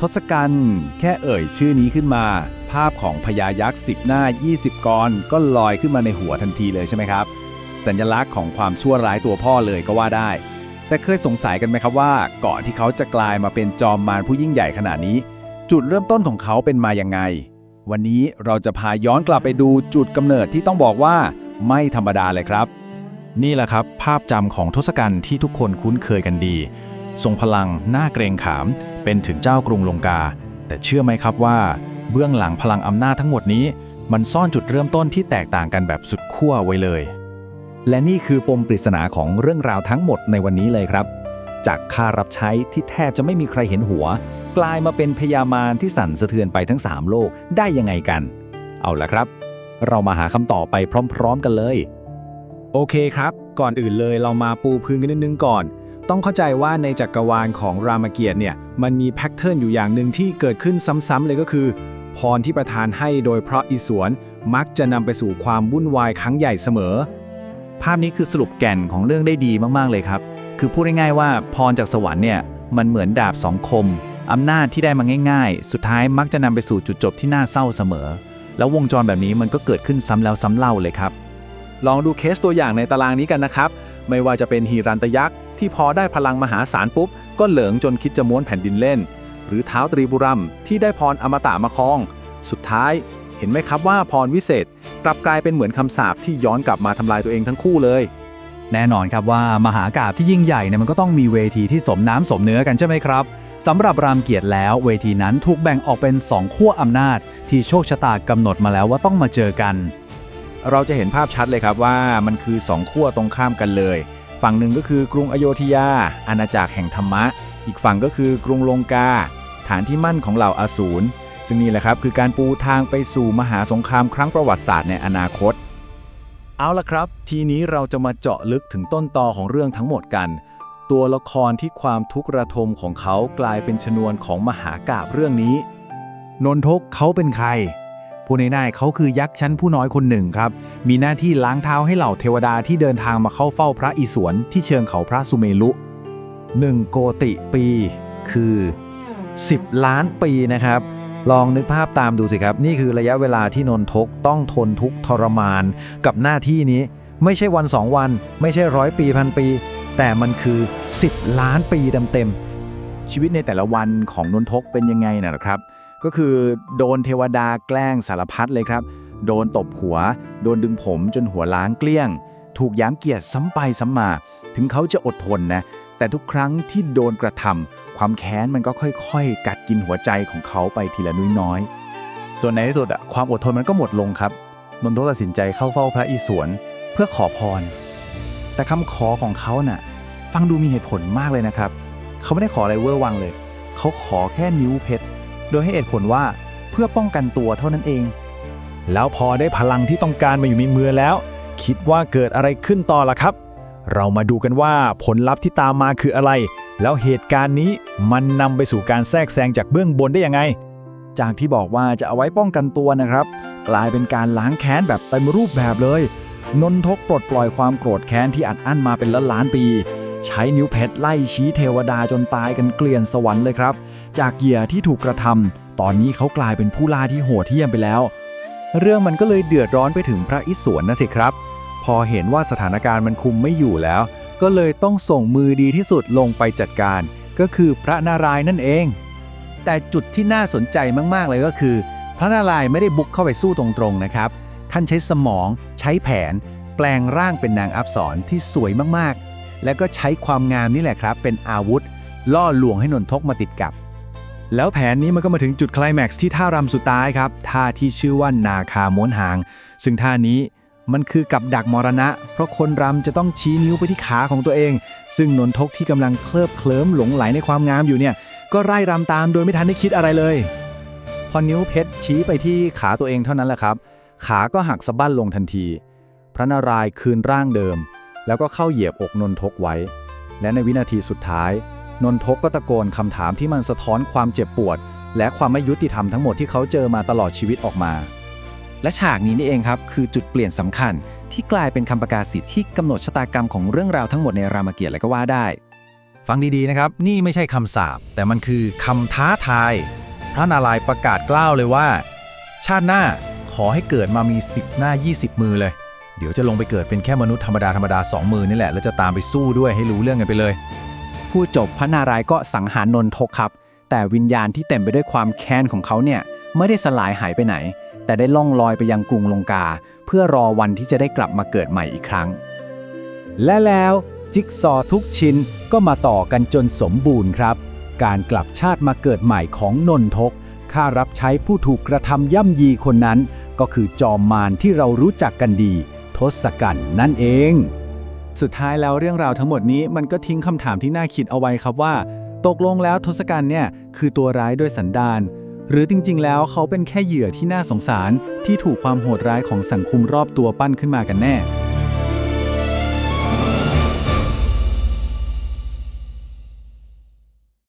ทศกัณฐ์แค่เอ่ยชื่อนี้ขึ้นมา ภาพของพญายักษ์10หน้า 20 กรก็ลอยขึ้นมาในหัวทันทีเลยใช่ไหมครับ สัญลักษณ์ของความชั่วร้ายตัวพ่อเลยก็ว่าได้ แต่เคยสงสัยกันไหมครับว่าก่อนที่เขาจะกลายมาเป็นจอมมารผู้ยิ่งใหญ่ขนาดนี้ จุดเริ่มต้นของเขาเป็นมาอยังไง วันนี้เราจะพาย้อนกลับไปดูจุดกำเนิดที่ต้องบอกว่า ไม่ธรรมดาเลยครับ นี่แหละครับ ภาพจำของทศกัณฐ์ที่ทุกคนคุ้นเคยกันดี ทรงพลังหน้าเกรงขาม เป็นถึงเจ้ากรุงลงกา แต่เชื่อไหมครับว่า เบื้องหลังพลังอำนาจทั้งหมดนี้ มันซ่อนจุดเริ่มต้นที่แตกต่างกันแบบสุดขั้วไว้เลย และนี่คือปมปริศนาของเรื่องราวทั้งหมดในวันนี้เลยครับ จากข้ารับใช้ที่แทบจะไม่มีใครเห็นหัว กลายมาเป็นพยามารที่สั่นสะเทือนไปทั้ง 3 โลกได้ยังไงกัน เอาละครับ เรามาหาคำตอบไปพร้อม ๆ กันเลย โอเคครับ ก่อนอื่นเลยเรามาปูพื้นกันนิดนึงก่อน ต้องเข้าใจว่าในจักรวาลของรามเกียรติเนี่ยมันมีแพทเทิร์นอยู่อย่างหนึ่งที่เกิดขึ้นซ้ำๆเลยก็คือ พรที่ประทานให้โดยเพราะอิศวรมักจะนำไปสู่ความวุ่นวายครั้งใหญ่เสมอ ภาพนี้คือสรุปแก่นของเรื่องได้ดีมากๆเลยครับ คือพูดง่ายๆว่าพรจากสวรรค์เนี่ยมันเหมือนดาบสองคมอำนาจที่ได้มาง่ายๆ สุดท้ายมักจะนำไปสู่จุดจบที่น่าเศร้าเสมอ แล้ววงจรแบบนี้มันก็เกิดขึ้นซ้ำแล้วซ้ำเล่าเลยครับ ลองดูเคสตัวอย่างในตารางนี้กันนะครับ ไม่ว่าจะเป็นฮีรันตยักษ์ที่พอได้พลังมหาศาลปุ๊บ ก็เหลิงจนคิดจะม้วนแผ่นดินเล่น หรือเท้าตรีบุรัมที่ได้พรอมตะมาครอง สุดท้าย เห็นไหมครับว่าพรวิเศษกลับกลายเป็นเหมือนคำสาปที่ย้อนกลับมาทำลายตัวเองทั้งคู่เลย แน่นอนครับว่ามหากาบที่ยิ่งใหญ่เนี่ยมันก็ต้องมีเวทีที่สมน้ำสมเนื้อกันใช่ไหมครับสำหรับรามเกียรติแล้วเวทีนั้นถูกแบ่งออกเป็นสองขั้วอำนาจ ที่โชคชะตากำหนดมาแล้วว่าต้องมาเจอกัน เราจะเห็นภาพชัดเลยครับว่ามันคือสองขั้วตรงข้ามกันเลย ฝั่งหนึ่งก็คือกรุงอโยธยา อาณาจักรแห่งธรรมะ อีกฝั่งก็คือกรุงลงกา ฐานที่มั่นของเหล่าอาสูรซึ่งนี่แหละครับคือการปูทางไปสู่มหาสงครามครั้งประวัติศาสตร์ในอนาคต เอาละครับ ทีนี้เราจะมาเจาะลึกถึงต้นตอของเรื่องทั้งหมดกัน ตัวละครที่ความทุกข์ระทมของเขากลายเป็นชนวนของมหากาบเรื่องนี้ นนทกเขาเป็นใคร ผู้ง่ายๆเขาคือยักษ์ชั้นผู้น้อยคนหนึ่งครับ มีหน้าที่ล้างเท้าให้เหล่าเทวดาที่เดินทางมาเข้าเฝ้าพระอิศวรที่เชิงเขาพระสุเมรุหนึ่งโกติปีคือ 10 ล้านปีนะครับ ลองนึกภาพตามดูสิครับ นี่คือระยะเวลาที่นนทกต้องทนทุกข์ทรมานกับหน้าที่นี้ ไม่ใช่วันสองวัน ไม่ใช่ร้อยปีพันปี แต่มันคือ 10 ล้านปีเต็มๆชีวิตในแต่ละวันของนนทกเป็นยังไงนะครับ ก็คือโดนเทวดาแกล้งสารพัดเลยครับ โดนตบหัว โดนดึงผมจนหัวล้างเกลี้ยง ถูกย้ำเกียรติซ้ำไปซ้ำมา ถึงเขาจะอดทนนะ แต่ทุกครั้งที่โดนกระทำความแค้นมันก็ค่อยๆ กัดกินหัวใจของเขาไปทีละน้อยๆจนในที่สุดอะความอดทนมันก็หมดลงครับนนทตัดสินใจเข้าเฝ้าพระอิศวรเพื่อขอพร แต่คำขอของเขาน่ะ ฟังดูมีเหตุผลมากเลยนะครับ เขาไม่ได้ขออะไรเวอร์วังเลย เขาขอแค่นิ้วเพชร โดยให้เหตุผลว่าเพื่อป้องกันตัวเท่านั้นเอง แล้วพอได้พลังที่ต้องการมาอยู่ในมือแล้ว คิดว่าเกิดอะไรขึ้นต่อล่ะครับ เรามาดูกันว่าผลลัพธ์ที่ตามมาคืออะไร แล้วเหตุการณ์นี้มันนำไปสู่การแทรกแซงจากเบื้องบนได้ยังไง จากที่บอกว่าจะเอาไว้ป้องกันตัวนะครับ กลายเป็นการล้างแค้นแบบเต็มรูปแบบเลย นนทกปลดปล่อยความโกรธแค้นที่อัดอั้นมาเป็นล้านล้านๆปี ใช้นิ้วเพชรไล่ชี้เทวดาจนตายกันเกลื่อนสวรรค์เลยครับ จากเหยื่อที่ถูกกระทำตอนนี้เขากลายเป็นผู้ล่าที่โหดเหี้ยมไปแล้ว เรื่องมันก็เลยเดือดร้อนไปถึงพระอิศวรนะสิครับ พอเห็นว่าสถานการณ์มันคุมไม่อยู่แล้ว ก็เลยต้องส่งมือดีที่สุดลงไปจัดการ ก็คือพระนารายณ์นั่นเอง แต่จุดที่น่าสนใจมากๆเลยก็คือ พระนารายณ์ไม่ได้บุกเข้าไปสู้ตรงๆนะครับ ท่านใช้สมอง ใช้แผน แปลงร่างเป็นนางอับสรที่สวยมากๆ แล้วก็ใช้ความงามนี่แหละครับ เป็นอาวุธ ล่อลวงให้นนทกมาติดกับ แล้วแผนนี้มันก็มาถึงจุดคลแม็กซ์ที่ท่ารำสุดท้ายครับท่าที่ชื่อว่านาคาม้วนหาง ซึ่งท่านี้มันคือกับดักมรณะ เพราะคนรำจะต้องชี้นิ้วไปที่ขาของตัวเอง ซึ่งนนทกที่กำลังเคลิบเคลิ้มหลงไหลในความงามอยู่เนี่ย ก็ไล่รำตามโดยไม่ทันได้คิดอะไรเลย พอนิ้วเพชรชี้ไปที่ขาตัวเองเท่านั้นแหละครับ ขาก็หักสะบั้นลงทันที พระนารายณ์คืนร่างเดิม แล้วก็เข้าเหยียบอกนนทกไว้ และในวินาทีสุดท้าย นนทกก็ตะโกนคำถามที่มันสะท้อนความเจ็บปวด และความไม่ยุติธรรมทั้งหมดที่เขาเจอมาตลอดชีวิตออกมา และฉากนี้นี่เองครับ คือจุดเปลี่ยนสำคัญ ที่กลายเป็นคำประกาศสิทธิ์ที่กำหนดชะตากรรมของเรื่องราวทั้งหมดในรามเกียรติ์เลยก็ว่าได้ ฟังดีๆนะครับ นี่ไม่ใช่คำสาปแต่มันคือคำท้าทาย พระนารายณ์ประกาศกล้าวเลยว่า ชาติหน้าขอให้เกิดมามี 10 หน้า 20 มือเลย เดี๋ยวจะลงไปเกิดเป็นแค่มนุษย์ธรรมดาธรรมดาสองมือนี่แหละ แล้วจะตามไปสู้ด้วยให้รู้เรื่องกันไปเลย ผู้จบพระนารายณ์ก็สังหารนนทกครับ แต่วิญญาณที่เต็มไปด้วยความแค้นของเขาเนี่ยไม่ได้สลายหายไปไหน แต่ได้ล่องลอยไปยังกรุงลงกา เพื่อรอวันที่จะได้กลับมาเกิดใหม่อีกครั้ง และแล้วจิ๊กซอว์ทุกชิ้นก็มาต่อกันจนสมบูรณ์ครับ การกลับชาติมาเกิดใหม่ของนนทกข้ารับใช้ผู้ถูกกระทำย่ำยีคนนั้น ก็คือจอมมารที่เรารู้จักกันดี ทศกัณฐ์นั่นเอง สุดท้ายแล้วเรื่องราวทั้งหมดนี้มันก็ทิ้งคำถามที่น่าคิดเอาไว้ครับว่า ตกลงแล้วทศกัณฐ์เนี่ยคือตัวร้ายด้วยสันดานหรือจริงๆ แล้วเขาเป็นแค่เหยื่อที่น่าสงสารที่ถูกความโหดร้ายของสังคมรอบตัวปั้นขึ้นมากันแน่